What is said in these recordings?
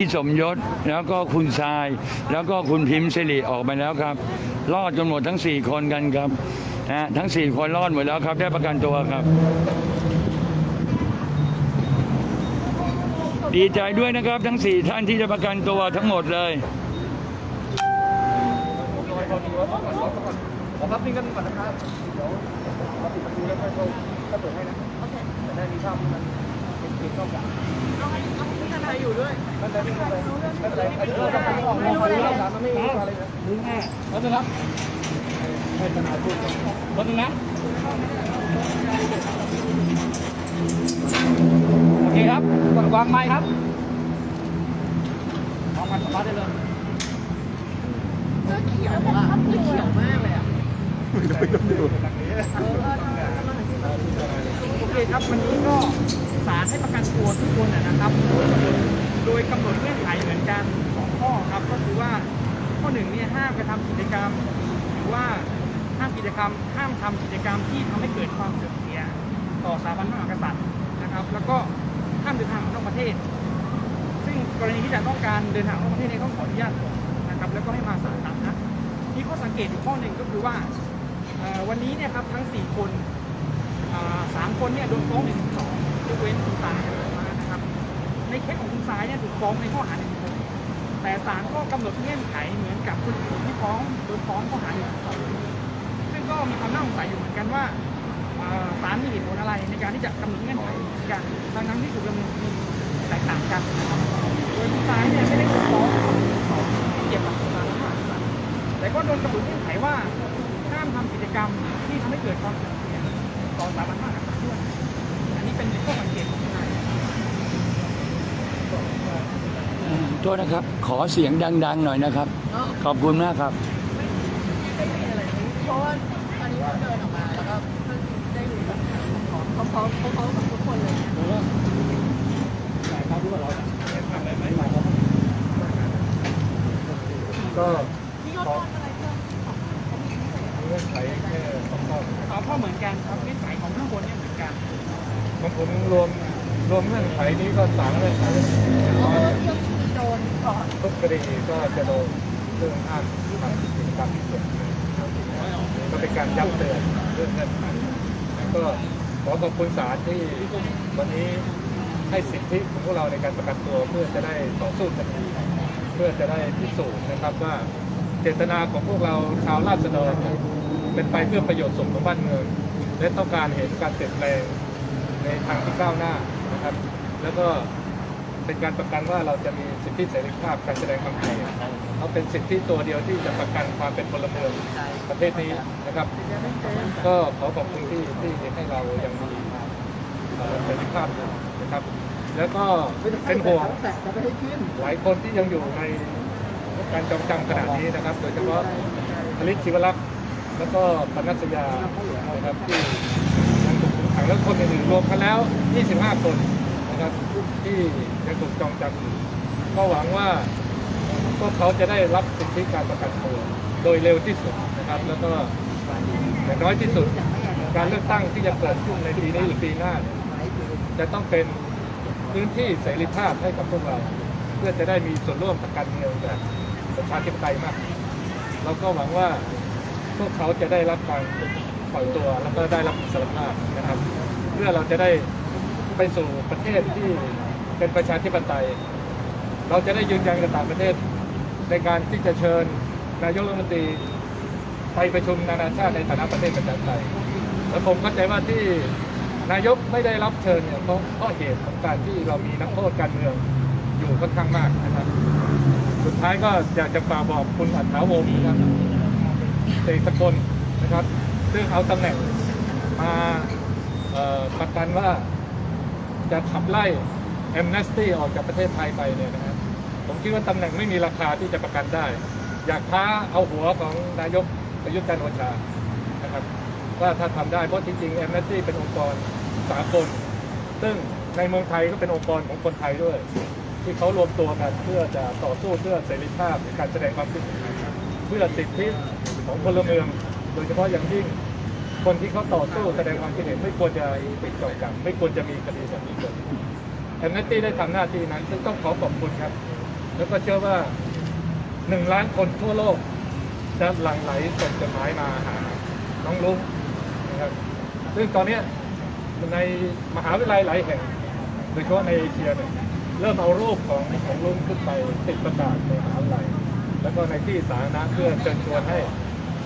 พี่สมยศแล้วก็คุณทราย แล้วก็คุณพิมพ์สิริออกมาแล้วครับ รอดจนหมดทั้ง 4 คนกันครับนะฮะทั้ง 4 คนรอดหมดแล้วครับ ได้ประกันตัวครับ ดีใจด้วยนะครับทั้ง 4 ท่านที่ได้ประกันตัวทั้งหมดเลยขอพับนิ่งกันก่อนนะครับเดี๋ยวเราปิดประตูแล้วค่อยเข้าถ้าเปิดให้นะจะได้มีภาพมันเป็นเกล็ดนอกจากใครอยู่ด้วยไม่เป็นไรไม่เป็นไรไม่เป็นไรอันนี้เราจะไปออกม องไรอบหลังมันไม่มีอะไรนะรู้แน่แล้วนะครับให้ทนายพูดก่อนรถนึงนะโอเคครับวางไม้ครับวางไม้สตาร์ทได้เลยเสื้อเขียวอะเสื้อเขียวมากเลยอะโอเคครับวันนี้ก็ ศาลให้ประกันตัวทุกคนนะครับ โดยกำหนดเงื่อนไขเหมือนกันสองข้อครับ ก็คือว่าข้อหนึ่งเนี่ยห้ามกระทำกิจกรรม หรือว่าห้ามกิจกรรมห้ามทำกิจกรรมที่ทำให้เกิดความเสื่อมเสีย ต่อสถาบันพระมหากษัตริย์นะครับ แล้วก็ห้ามเดินทางนอกประเทศ ซึ่งกรณีที่จะต้องการเดินทางนอกประเทศเนี่ยต้องขออนุญาตก่อนนะครับ แล้วก็ให้มาศาลตามนะมีข้อสังเกตอีกข้อหนึ่งก็คือว่าวันนี้เนี่ยครับทั้ง 4 คนอ่าสามคนเนี่ยโดนฟ้องหนึ่งสอง ยกเว้นคุณสายมานะครับ ในเคสของคุณสายเนี่ยถูกฟ้องในข้อหาหนึ่งคนแต่ศาลก็กำหนดเงื่อนไขเหมือนกับคนอื่นที่ฟ้องโดนฟ้องข้อหาหนึ่งสองซึ่งก็มีความน่าสงสัยอยู่เหมือนกันว่าศาลมีเหตุผลอะไรในการที่จะกำหนดเงื่อนไขกันทั้งนั้นที่ถูกดำเนินคดีแตกต่างกันนะครับโดยคุณสายเนี่ยไม่ได้ถูกฟ้องสองเกี่ยวกับสารพัดแต่ก็โดนกำหนดเงื่อนไขว่าห้ามทำกิจกรรมที่ทำให้เกิดความเสื่อมเสียต่อสถาบันมากกับด้วย อันนี้เป็นข้อสังเกตของทนายโทษนะครับ ขอเสียงดัง ๆ หน่อยนะครับ ขอบคุณมากครับ ไม่มีอะไรเพราะว่าตอนนี้เราเดินออกมาแล้วก็เพิ่งได้รู้แบบของเขาเขาเขาเขากับทุกคนเลยหรือว่าหลายครั้งที่ว่าเราทำอะไรไหมหลายครั้งก็พี่ยศทำอะไรเพิ่มเงื่อนไขแค่สองข้อเอาข้อเหมือนกันครับเงื่อนไขของข้างบนเนี่ยเหมือนกัน ของผมรวมรวมเงื่อนไขนี้ก็สามเงื่อนไขเพราะว่าเรื่องมีโดนก่อนทุกคดีก็จะโดนเรื่องห้ามทำกิจกรรมที่เกิดขึ้นก็เป็นการย้ำเตือนเรื่องเงื่อนไขแล้วก็ขอขอบคุณศาลที่วันนี้ให้สิทธิของพวกเราในการประกันตัวเพื่อจะได้ต่อสู้คดีเพื่อจะได้พิสูจน์นะครับว่าเจตนาของพวกเราชาวราษฎรเป็นไปเพื่อประโยชน์ส่วนของบ้านเมืองและต้องการเห็นการเปลี่ยนแปลง ในทางที่ก้าวหน้านะครับ แล้วก็เป็นการประกันว่าเราจะมีสิทธิเสรีภาพการแสดงความคิดเห็นเราเป็นสิทธิตัวเดียวที่จะประกันความเป็นพลเมืองประเทศนี้นะครับ ก็ขอขอบคุณที่ที่ให้เรายังมีเอ่อเสรีภาพอยู่นะครับ แล้วก็เป็นห่วงหลายคนที่ยังอยู่ในการจองจำขณะนี้นะครับ โดยเฉพาะอลิศชิวรักษ์แล้วก็ปนัสยานะครับที่ยังถูกคุม ขังแล้วคนอื่นๆรวมกันแล้ว 25 คนนะครับที่ยังถูกจองจำอยู่ก็หวังว่าพวกเขาจะได้รับสิทธิการประกันตัวโดยเร็วที่สุดนะครับ แล้วก็อย่างน้อยที่สุด การเลือกตั้งที่จะเกิดขึ้นในปีนี้หรือปีหน้า จะต้องเป็นพื้นที่เสรีภาพให้กับพวกเรา เพื่อจะได้มีส่วนร่วมทางการเมืองแบบประชาธิปไตยมาก เราก็หวังว่าพวกเขาจะได้รับการ ปล่อยตัวแล้วก็ได้รับอิสรภาพนะครับ เพื่อเราจะได้ไปสู่ประเทศที่เป็นประชาธิปไตย เราจะได้ยืนยันกับต่างประเทศ ในการที่จะเชิญนายกรัฐมนตรีไปประชุมนานาชาติในฐานะประเทศประชาธิปไตยแล้วผมเข้าใจว่าที่นายกไม่ได้รับเชิญเนี่ยเพราะเพราะเหตุของการที่เรามีนักโทษการเมืองอยู่ค่อนข้างมากนะครับ สุดท้ายก็อยากจะฝากบอกคุณอัฐาวงศ์นะครับเสกสกลนะครับ ซึ่งเอาตำแหน่งมาประกันว่าจะขับไล่แอมเนสตี้ออกจากประเทศไทยไปเนี่ยนะครับผมคิดว่าตำแหน่งไม่มีราคาที่จะประกันได้ อยากท้าเอาหัวของนายกประยุทธ์จันทร์โอชานะครับว่าถ้าทำได้เพราะจริงๆแอมเนสตี้เป็นองค์กรสากลซึ่งในเมืองไทยก็เป็นองค์กรของคนไทยด้วย ที่เขารวมตัวกันเพื่อจะต่อสู้เพื่อเสรีภาพในการแสดงความคิดเห็นเพื่อสิทธิของพลเมือง โดยเฉพาะอย่างยิ่งคนที่เขาต่อสู้แสดงความคิดเห็นไม่ควรจะติดจอกันไม่ควรจะมีคดีแบบนี้เกิดแอมเนสตี้ได้ทำหน้าที่นั้นซึ่งต้องขอขอบคุณครับ แล้วก็เชื่อว่าหนึ่งล้านคนทั่วโลกจะหลั่งไหลส่งจดหมายมาหาน้องลุงนะครับซึ่งตอนเนี้ในมหาวิทยาลัยหลายแห่งโดยเฉพาะในเอเชียเนี่ยเริ่มเอารูปของของลุงขึ้นไปติดประกาศในมหาวิทยาลัยแล้วก็ในที่สาธารณะเพื่อเชิญชวนให้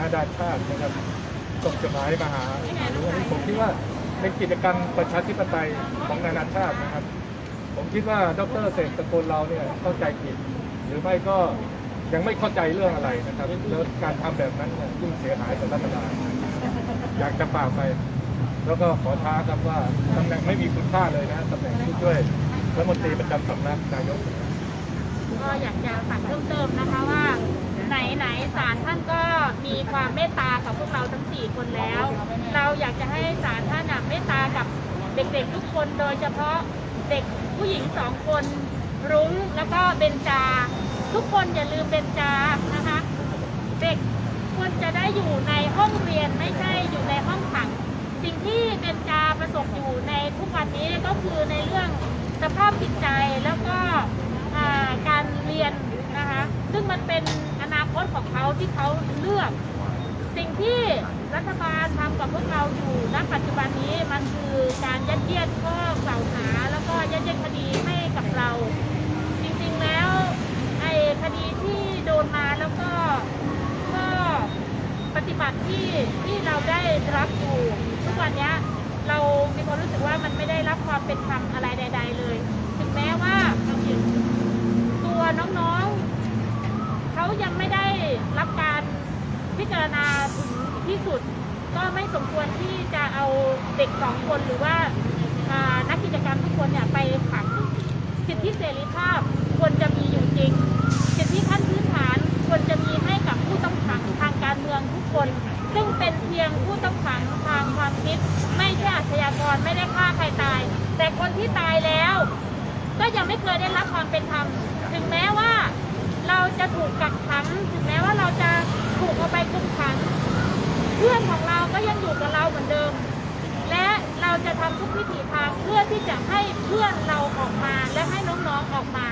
นานาชาตินะครับส่งจดหมายมาหาลุงอันนี้ผมคิดว่าเป็นกิจกรรมประชาธิปไตยของนานาชาตินะครับ ผมคิดว่าดรเสกตระกูลเราเนี่ยเข้าใจผิด หรือไม่ก็ยังไม่เข้าใจเรื่องอะไรนะครับแล้วการทำแบบนั้นเนี่ยยิ่งเสียหายกับรัฐบาลอยากจะฝากไป แล้วก็ขอท้าครับว่าตำแหน่งไม่มีคุณค่าเลยนะตำแหน่งผู้ช่วยรัฐมนตรีประจำสำนักนายกก็อยากจะฝากเพิ่มเติมนะคะว่า ไหนไหนๆศาลท่านก็มีความเมตตากับพวกเราทั้ง4คนแล้ว เราอยากจะให้ศาลท่านน่ะเมตตากับเด็กๆทุกคนโดยเฉพาะเด็กผู้หญิงสองคน รุ้งแล้วก็เบนจา ทุกคนอย่าลืมเบนจานะคะเด็กควรจะได้อยู่ในห้องเรียนไม่ใช่อยู่ในห้องขัง สิ่งที่เบนจาประสบอยู่ในทุกวันนี้ก็คือในเรื่องสภาพจิตใจแล้วก็การเรียนนะคะซึ่งมันเป็น ตของเขาที่เขาเลือก สิ่งที่รัฐบาลทำกับพวกเราอยู่ณปัจจุบันนี้มันคือการยัดเยียดข้อกล่าวหา แล้วก็ยัดเยียดคดีให้กับเรา จริงๆแล้วไอ้คดีที่โดนมาแล้วก็ก็ปฏิบัติที่ที่เราได้รับอยู่ทุกวันนี้เรามีความรู้สึกว่ามันไม่ได้รับความเป็นธรรมอะไรใด ๆ เลย ถึงแม้ว่าตัวน้องๆ เขายังไม่ได้รับการพิจารณาถึงที่สุด ก็ไม่สมควรที่จะเอาเด็กสองคนหรือว่าานักกิจกรรมทุกคนเนี่ยไปขังสิทธิเสรีภาพควรจะมีอยู่จริง สิทธิขั้นพื้นฐานควรจะมีให้กับผู้ต้องขังทางการเมืองทุกคน ซึ่งเป็นเพียงผู้ต้องขังทางความคิด ไม่ใช่อาชญากรไม่ได้ฆ่าใครตาย แต่คนที่ตายแล้ว ก็ยังไม่เคยได้รับความเป็นธรรมถึงแม้ว่า เราจะถูกกักขัง ถึงแม้ว่าเราจะถูกเอาไปคุมขัง เพื่อนของเราก็ยังอยู่กับเราเหมือนเดิม และเราจะทำทุกวิถีทางเพื่อที่จะให้เพื่อนเราออกมาและให้น้องๆออกมา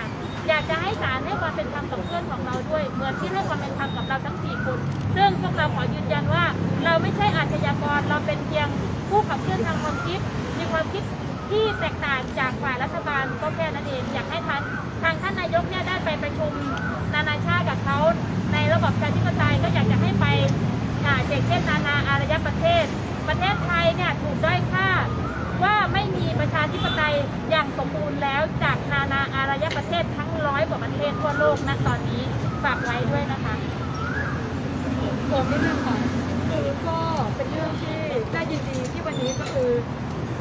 อยากจะให้ศาลให้ความเป็นธรรมกับเพื่อนของเราด้วย เหมือนที่ให้ความเป็นธรรมกับเราทั้งสี่คนซึ่งพวกเราขอยืนยันว่า เราไม่ใช่อาชญากรเราเป็นเพียงผู้ขับเคลื่อนทางความคิดมีความคิดที่แตกต่างจากฝ่ายรัฐบาลก็แค่นั้นเองอยากให้ท่าง ทางท่านนายกเนี่ยได้ไปประชุมนานาชาติกับเขาในระบบประชาธิปไตยก็อยากจะให้ไปเช่นเช่นนานาอารยประเทศ ประเทศไทยเนี่ยถูกด้อยค่าว่าไม่มีประชาธิปไตยอย่างสมบูรณ์แล้วจากนานาอารยประเทศทั้งร้อยกว่าประเทศทั่วโลกณตอนนี้ฝากไว้ด้วยนะคะเสริมนิดนึงค่ะคือก็เป็นเรื่องที่น่ายินดีที่วันนี้ก็คือ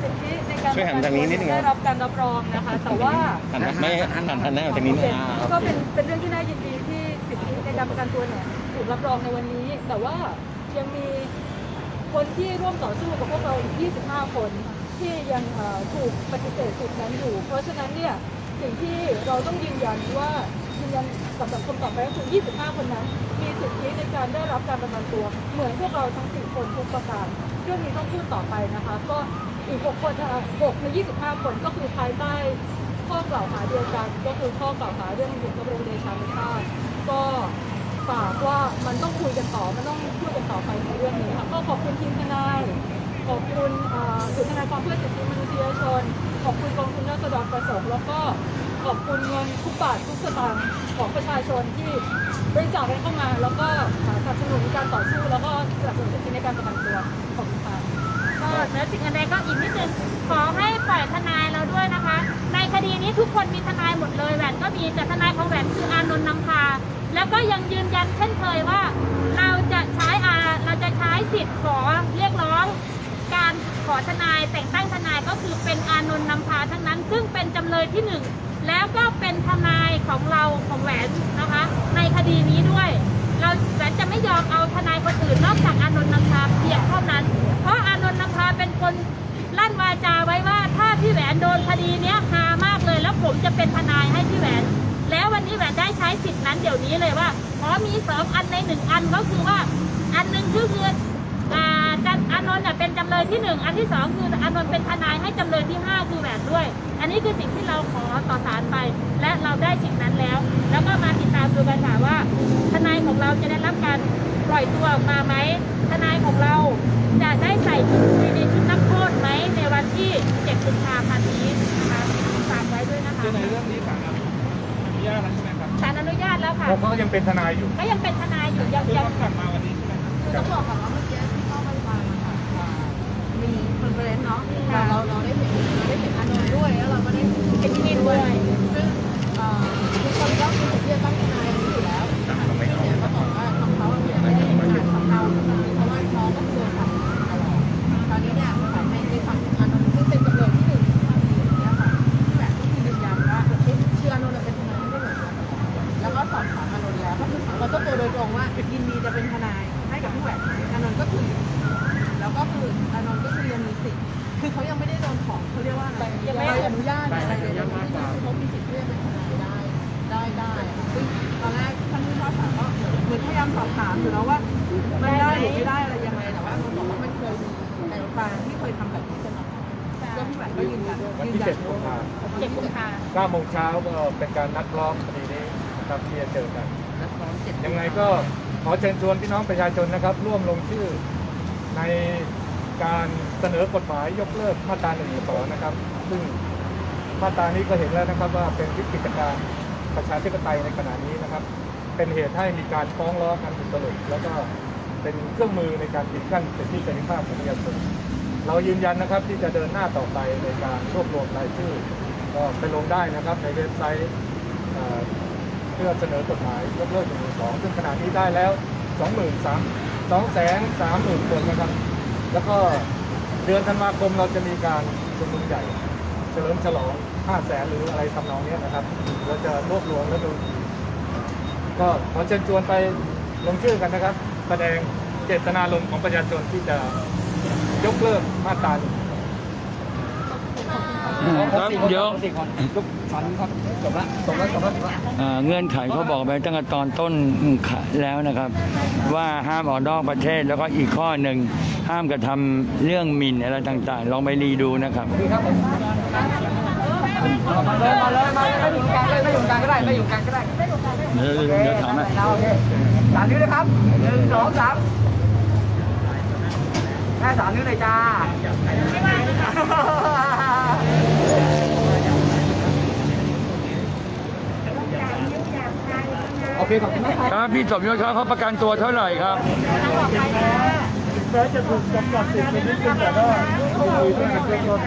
สิทธิในการช่วยหันทางนี้นิดนึงครับ ได้รับการรับรองนะคะ แต่ว่าหันหน้าไม่หันหันหันหน้ามาทางนี้นะอ่าโอก็เคเป็นเป็นเรื่องที่น่ายินดีที่สิทธิในการประกันตัวเนี่ยถูกรับรองในวันนี้ แต่ว่ายังมีคนที่ร่วมต่อสู้กับพวกเราอีก 25 คนที่ยังเอ่อถูกปฏิเสธสิทธินั้นอยู่ เพราะฉะนั้นเนี่ยสิ่งที่เราต้องยืนยันว่ายืนยันกับสังคมต่อไปก็คือ 25 คนนั้นมีสิทธิในการได้รับการประกันตัว เหมือนพวกเราทั้ง 4 คนทุกประการ เรื่องนี้ต้องพูดต่อไปนะคะ ก็ อีก6คน6ใน25 คนก็คือภายใต้ข้อกล่าวหาเดียวกัน ก็คือข้อกล่าวหาเรื่องบุกรุกเดชานุภาพก็ฝากว่ามันต้องคุยกันต่อ มันต้องพูดกันต่อไปในเรื่องนี้ค่ะก็ขอบคุณทีมทนาย ขอบคุณเอ่อศูนย์ทนายความเพื่อสิทธิมนุษยชน ขอบคุณกองทุนราษฎรประสงค์แล้วก็ขอบคุณเงินทุกบาททุกสตางค์ของประชาชนที่บริจาคกันเข้ามา แล้วก็สนับสนุนการต่อสู้แล้วก็สนับสนุนสิทธิในการประกันตัวขอบคุณค่ะ ก็แล้วสิ่งอะไรก็อีกนิดนึงขอให้ปล่อยทนายเราด้วยนะคะ ในคดีนี้ทุกคนมีทนายหมดเลยแหวนก็มีแต่ทนายของแหวนคืออานนท์นำพา แล้วก็ยังยืนยันเช่นเคยว่า เราจะใช้อาเราจะใช้สิทธิ์ขอเรียกร้อง การขอทนายแต่งตั้งทนายก็คือเป็นอานนท์นำพาทั้งนั้น ซึ่งเป็นจำเลยที่หนึ่งแล้วก็เป็นทนายของเราของแหวนนะคะ ในคดีนี้ด้วย เราแหวนจะไม่ยอมเอาทนายคนอื่นนอกจากอานนท์นำพาเพียงเท่านั้น เพราะ ดีเนี้ยหามากเลยแล้วผมจะเป็นทนายให้พี่แหวน แล้ววันนี้แหวนได้ใช้สิทธินั้นเดี๋ยวนี้เลยว่าขอมีสองอันในหนึ่งอันก็คือว่า อันหนึ่งคือคืออ่าจันอนนท์เนี่ยเป็นจำเลยที่หนึ่งอันที่สองคืออนนท์เป็นทนายให้จำเลยที่ห้าคือแหวนด้วย อันนี้คือสิ่งที่เราขอต่อศาลไป และเราได้สิ่งนั้นแล้ว แล้วก็มาติดตามดูกันค่ะว่า ทนายของเราจะได้รับการปล่อยตัวออกมาไหมทนายของเราจะได้ใส่ชุดในชุดนักโทษไหมในวันที่ 7 กุมภาพันธ์นี้ คะคือในเรื่องนี้ศาลอนุญาตแล้วใช่ไหมครับศาลอนุญาตแล้วค่ะเพราะเขายังเป็นทนายอยู่ก็ยังเป็นทนายอยู่ยังคือยังต้องกลับมาวันนี้ใช่ไหมครับคือต้องบอกก่อนว่าเมื่อกี้ที่เข้าไปฟังอะค่ะมีคอนเฟอเรนซ์เนาะเราเราเราได้เห็นเราได้เห็นอานนท์ด้วยแล้วเราก็ได้เห็นที่นี่ด้วยซึ่งเอ่อทุกคนก็มีสิทธิ์ที่จะตั้งทนายนี้อยู่แล้วนะคะที่เนี่ยก็บอกว่าของเขาเนี่ยไม่ได้อ่านสำเนาเพราะว่าน้องก็คือโดนสั่งตลอดตอนนี้เนี่ย ให้กับพี่แหวนอานนท์ก็คือ แล้วก็คืออานนท์ก็คือยังมีสิทธิ์คือเขายังไม่ได้โดนของเขาเรียกว่าอะไรยังไม่ได้อนุญาตอะไรเลยนะที่เขามีสิทธิ์ที่จะเป็นทนายได้ ได้ได้ค่ะซึ่งตอนแรกท่านผู้พิพากษาก็เหมือนพยายามสอบถามอยู่นะว่ามันได้หรือไม่ได้อะไรยังไงแต่ว่าอานนท์บอกว่ามันเคยมีแต่ละฟางที่เคยทำแบบนี้กันมาแล้วพี่แหวนก็ยืนยันวันยืนที่ยัเจ็นดกุมภา7กุมภาเก้าโมงเช้าก็เป็นการนัดล้อมคดีนี้นะครับที่จะเจอกันยังไงก็ ขอเชิญชวนพี่น้องประชาชนนะครับ ร่วมลงชื่อในการเสนอกฎหมายยกเลิกมาตรา1นึนะครับ ซึ่งมาตรานี้ก็เห็นแล้วนะครับว่าเป็นวิกฤตการประชาธิปไตยในขณะนี้นะครับ เป็นเหตุให้มีการฟ้องร้องกันอุตลุดแล้วก็เป็นเครื่องมือในการปิดกั้นสิทธิเสรีภาพของประชาชนเรายืนยันนะครับที่จะเดินหน้าต่อไปในการรวบรวมรายชื่อ ก็ไปลงได้นะครับในเว็บไซต์ เพื่อเสนอกฎหมายยกเลิกหนึ่งสองซึ่งขณะนี้ได้แล้วสองหมื่นสามสองแสนสามหมื่นคนนะครับ แล้วก็เดือนธันวาคมเราจะมีการชุมนุมใหญ่ เฉลิมฉลอง5แสนหรืออะไรทำนองเนี้ยนะครับ เราจะรวบรวมแล้วดูก็ขอเชิญชวนไปลงชื่อกันนะครับ แสดงเจตนารมณ์ของประชาชนที่จะยกเลิกมาตราน ครับเดี๋ยวจบแล้วจบแล้วจบแล้วอ่าเงื่อนไขเขาบอกไปตั้งแต่ตอนต้นแล้วนะครับ ว่าห้ามออกนอกประเทศแล้วก็อีกข้อหนึ่งห้ามกระทำเรื่องหมิ่นอะไรต่างๆ ลองไปรีดูนะครับมาเลยมาเลยมาเลยไม่อยู่กลางเลยไม่อยู่กลางก็ได้ไม่อยู่กลางก็ได้เดี๋ยวเดี๋ยวถามอะโอเคสามนิ้วนะครับหนึ่งสองสามแค่สามนิ้วเลยจ้า โอ เคขอบคุณมากครับครับพี่สมยศครับเขาประกันตัวเท่าไหร่ครับแม้จะถูกจำกัดสิทธิ์ในนี้เป็นแต่ว่าคุยเพื่อเพื่อน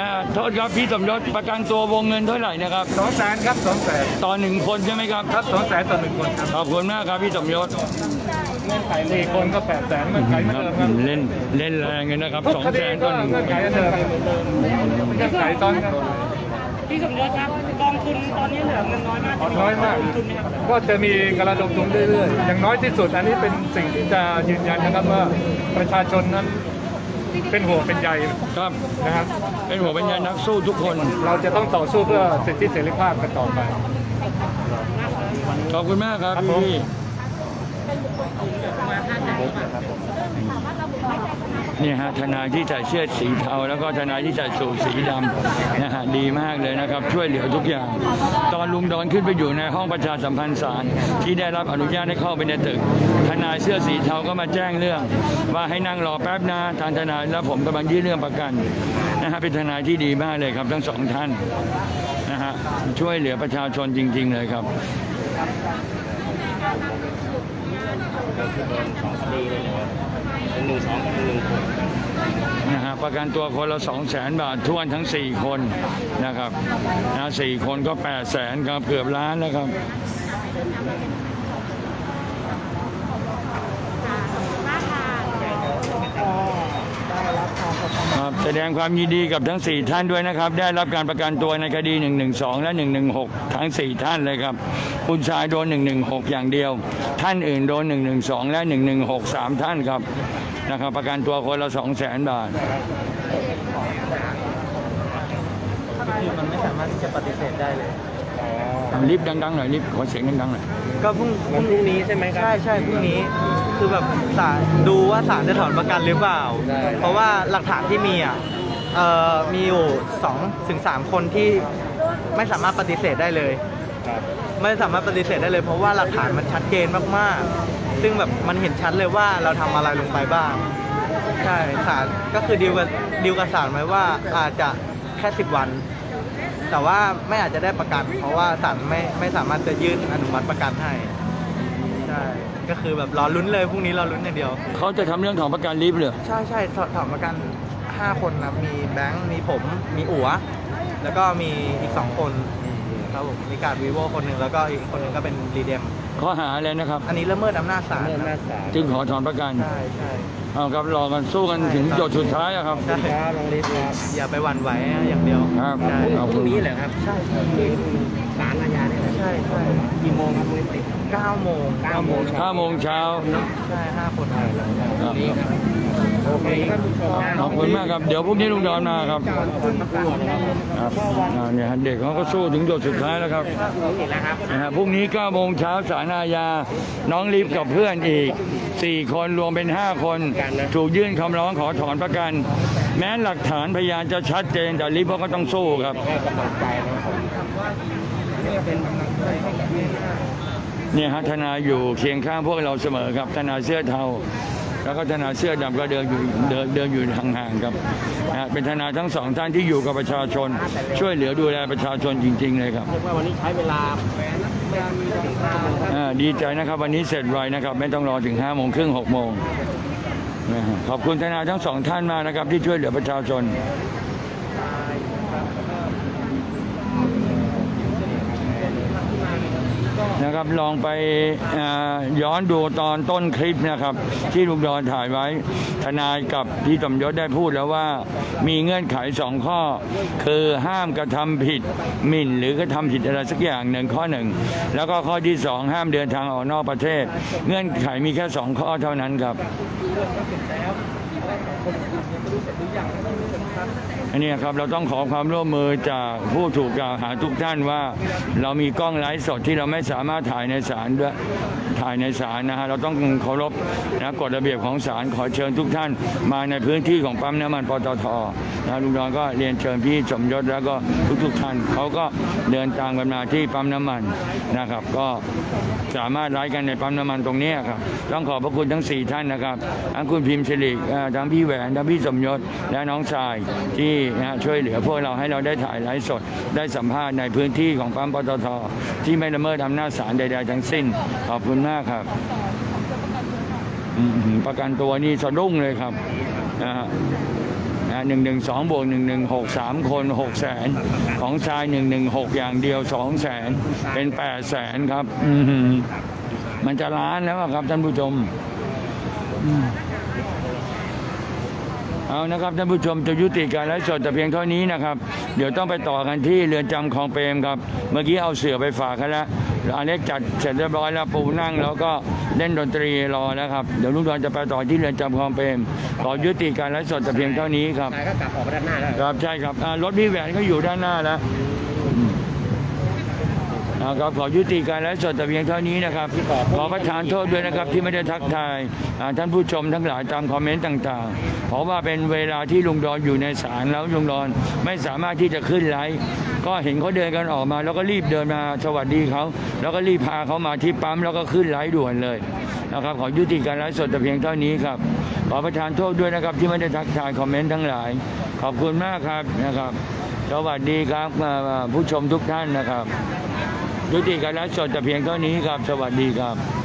อ่าโทษครับพี่สมยศประกันตัววงเงินเท่าไหร่นะครับสองแสนครับสองแสนต่อหนึ่งคนใช่ไหมครับครับสองแสนต่อหนึ่งคนครับขอบคุณมากครับพี่สมยศเงื่อนไขสี่คนก็แปดแสนเงื่อนไขเหมือนเดิมครับเล่นเล่นแรงเลยนะครับทุกสองคแสดีนก็ต่อหนึ่งเงื่อนไขเหมือนเดิมเงื่อนไขตอนกัน พี่สมยศครับกองทุนตอนนี้เหลือเงินน้อยมากน้อยมาก ทุนไหมครับก็จะมีกระดมทุนเรื่อยๆ อย่างน้อยที่สุดอันนี้เป็นสิ่งที่จะยืนยันนะครับว่าประชาชนนั้นเป็นห่วงเป็นใยครับนะครับ เป็นหัวเป็นใยนักสู้ทุกคน เราจะต้องต่อสู้เพื่อสิทธิเสรีภาพกันต่อไปขอบคุณมากครับครับผมพี่เนี่ยฮะทนายที่ใส่เสื้อสีเทาแล้วก็ทนายที่ใส่สูทสีดำนะฮะดีมากเลยนะครับ ช่วยเหลือทุกอย่าง ตอนลุงดอนขึ้นไปอยู่ในห้องประชาสัมพันธ์ศาลที่ได้รับอนุญาตให้เข้าไปในตึก ทนายเสื้อสีเทาก็มาแจ้งเรื่อง ว่าให้นั่งรอแป๊บนะทางทนายแล้วผมกำลังยื่นเรื่องประกันนะฮะเป็นทนายที่ดีมากเลยครับ ทั้งสองท่านนะฮะช่วยเหลือประชาชนจริง ๆ เลยครับนะ ฮะประกันตัวคนละ2 0 0แสนบาททวนทั้ง 4 คนนะครับนะสี่คนก็ 8 0 0แสนครับเกือบล้านแล้วครับครับแสดงความยินดีกับทั้ง 4 ท่านด้วยนะครับ ได้รับการประกันตัวในคดี 112 และ 116 ทั้ง 4 ท่านเลยครับ คุณชายโดน 116 อย่างเดียว ท่านอื่นโดน 112 และ 116 3 ท่านครับ นะครับประกันตัวคนละ2 0 0แสนบาทคือมันไม่สามารถที่จะปฏิเสธได้เลย ลิฟต์ดังๆหน่อยลิฟต์ขอเสียงดังๆหน่อยก็พรุ่งพรุ่งนี้ใช่ไหมครับ ใช่ใช่พรุ่งนี้คือแบบศาลดูว่าศาลจะถอนประกันหรือเปล่า เพราะว่าหลักฐานที่มีอะเอ่อมีอยู่สองถึงสามคนที่ไม่สามารถปฏิเสธได้เลย ไม่สามารถปฏิเสธได้เลย เพราะว่าหลักฐานมันชัดเจนมากๆ ซึ่งแบบมันเห็นชัดเลยว่าเราทำอะไรลงไปบ้าง ใช่ศาลก็คือดีลกับดีลกับศาลไว้ว่าอาจจะแค่สิบวัน แต่ว่าไม่อาจจะได้ประกัน เพราะว่าศาลไม่ไม่สามารถจะยื่นอนุมัติประกันให้ ใช่ ก็คือแบบรอลุ้นเลยพรุ่งนี้รอลุ้นอย่างเดียว เขาจะทำเรื่องของประกันลิฟต์เหรอใช่ใช่ถถอนประกัน 5 คนนะมีแบงค์ มีผม มีอั๋วแล้วก็มีอีก 2 คนครับผมมีการวีโวคนหนึ่งแล้วก็อีกคนหนึ่งก็เป็นรีเดม ข้อหาอะไรนะครับ อันนี้ละเมิดอำนาจศาลเริ่มหน้าศาลจึงขอถอนประกันใช่ใช่ เอาครับรอกันสู้กันถึงหยดสุดท้ายอะครับ ใช่ ครับลองรีบครับอย่าไปหวั่นไหวอย่างเดียวครับใช่ขอบพคุรุ่ณงนี้เหรอครับ ใช่คือ ศาลอาญาเนี่ยเหรอใช่ใช่กี่โมงครับมือติด9โมงเก้าโมงห้าโมงเช้าใช่5คนครับนี้ครับโอเคท่านผู้ชมขอบคุณมากครับ เดี๋ยวพรุ่งนี้ลุงดอนมาครับคุณตำรวจนะครับครับอ่าเนี่ยฮะเด็กเขาก็สู้ถึงหยดสุดท้ายแล้วครับเห็นแล้วครับนะฮะพรุ่งนี้9โมงเช้าสารอาญา น้องลิฟกับเพื่อนอีก 4 คนรวมเป็น 5 คน ถูกยื่นคำร้องขอถอนประกัน แม้หลักฐานพยานจะชัดเจนแต่ลิฟเขาก็ต้องสู้ครับ ให้กำลังใจนะครับนี่ก็เป็นกำลังใจให้กับแม่เนี่ยฮะทนายอยู่เคียงข้างพวกเราเสมอครับทนายเสื้อเทาแล้วก็ทนายเสื้อดำก็เดินอยู่เดินเดินอยู่ห่างๆครับนะฮะเป็นทนายทั้งสองท่านที่อยู่กับประชาชน ช่วยเหลือดูแลประชาชนจริง ๆ เลยครับเรียกว่าวันนี้ใช้เวลาไม่ถึงห้าโมงครับอ่าดีใจนะครับ วันนี้เสร็จไวนะครับ ไม่ต้องรอถึง5โมงครึ่ง6โมงนะฮะขอบคุณทนายทั้งสองท่านมากนะครับ ที่ช่วยเหลือประชาชน นะครับลองไปย้อนดูตอนต้นคลิปนะครับ ที่ลุงดอนถ่ายไว้ ทนายกับพี่สมยศได้พูดแล้วว่า มีเงื่อนไขสองข้อ คือห้ามกระทำผิดหมิ่น หรือกระทำผิดอะไรสักอย่างหนึ่งข้อหนึ่งแล้วก็ข้อที่สองห้ามเดินทางออกนอกประเทศ เงื่อนไขมีแค่สองข้อเท่านั้นครับ นนี้ครับเราต้องขอความร่วมมือจากผู้ถูกกล่าวหาทุกท่านว่า เรามีกล้องไลฟ์สดที่เราไม่สามารถถ่ายในศาลด้วยถ่ายในศาลนะฮะเราต้องเคารพนะกฎระเบียบของศาลขอเชิญทุกท่าน มาในพื้นที่ของปั๊มน้ำมันปตทนะลุงดอนก็เรียนเชิญพี่สมยศแล้วก็ทุกๆท่านเขาก็เดินทางกันมาที่ปั๊มน้ำมันนะครับ ก็สามารถไลฟ์กันในปั๊มน้ำมันตรงนี้ครับต้องขอบพระคุณทั้งสี่ท่านนะครับทั้งคุณพิมพ์สิริเอ่อทั้งพี่แหวนทั้งพี่สมยศและน้องชายที่นะช่วยเหลือพวกเราให้เราได้ถ่ายไลฟ์สด ได้สัมภาษณ์ในพื้นที่ของปั๊มปตทที่ไม่ละเมิดอำนาจศาลใดๆทั้งสิ้น ขอบคุณมากครับประกันตัวนี่สะดุ้งเลยครับนะฮะหนึ่งหนึ่งสองบวกหนึ่งหนึ่งหกสามคนหกแสนของชายหนึ่งหนึ่งหกอย่างเดียวสองแสนเป็นแปดแสนครับอืมันจะล้านแล้วครับท่านผู้ชม เอานะครับท่านผู้ชมจะยุติการไลฟ์สดแต่เพียงเท่านี้นะครับ เดี๋ยวต้องไปต่อกันที่เรือนจำคลองเปรมครับ เมื่อกี้เอาเสือไปฝากเขาแล้วอเล็กจัดเสร็จเรียบร้อยแล้วปูนั่งแล้วก็เล่นดนตรีรอแล้วครับเดี๋ยวลุงดอนจะไปต่อที่เรือนจำคลองเปรมขอยุติการไลฟ์สดแต่เพียงเท่านี้ครับนายก็กลับออกไปด้านหน้าแล้ว ครับใช่ครับอ่ารถพี่แหวนก็อยู่ด้านหน้าแล้วอืม อ่าครับขอยุติการไลฟ์สดแต่เพียงเท่านี้นะครับ ขอประทานโทษด้วยนะครับที่ไม่ได้ทักทายท่านผู้ชมทั้งหลายตามคอมเมนต์ต่างๆเพราะว่าเป็นเวลาที่ลุงดอนอยู่ในศาลแล้วลุงดอนไม่สามารถที่จะขึ้นไลฟ์ก็เห็นเขาเดินกันออกมา แล้วก็รีบเดินมาสวัสดีเขาแล้วก็รีบพาเขามาที่ปั๊มแล้วก็ขึ้นไลฟ์ด่วนเลยนะครับขอยุติการไลฟ์สดแต่เพียงเท่านี้ครับขอประทานโทษด้วยนะครับที่ไม่ได้ทักทายคอมเมนต์ทั้งหลาย ขอบคุณมากครับนะครับ สวัสดีครับผู้ชมทุกท่านนะครับ ยุติการไลฟ์สดแต่เพียงเท่านี้ครับ สวัสดีครับ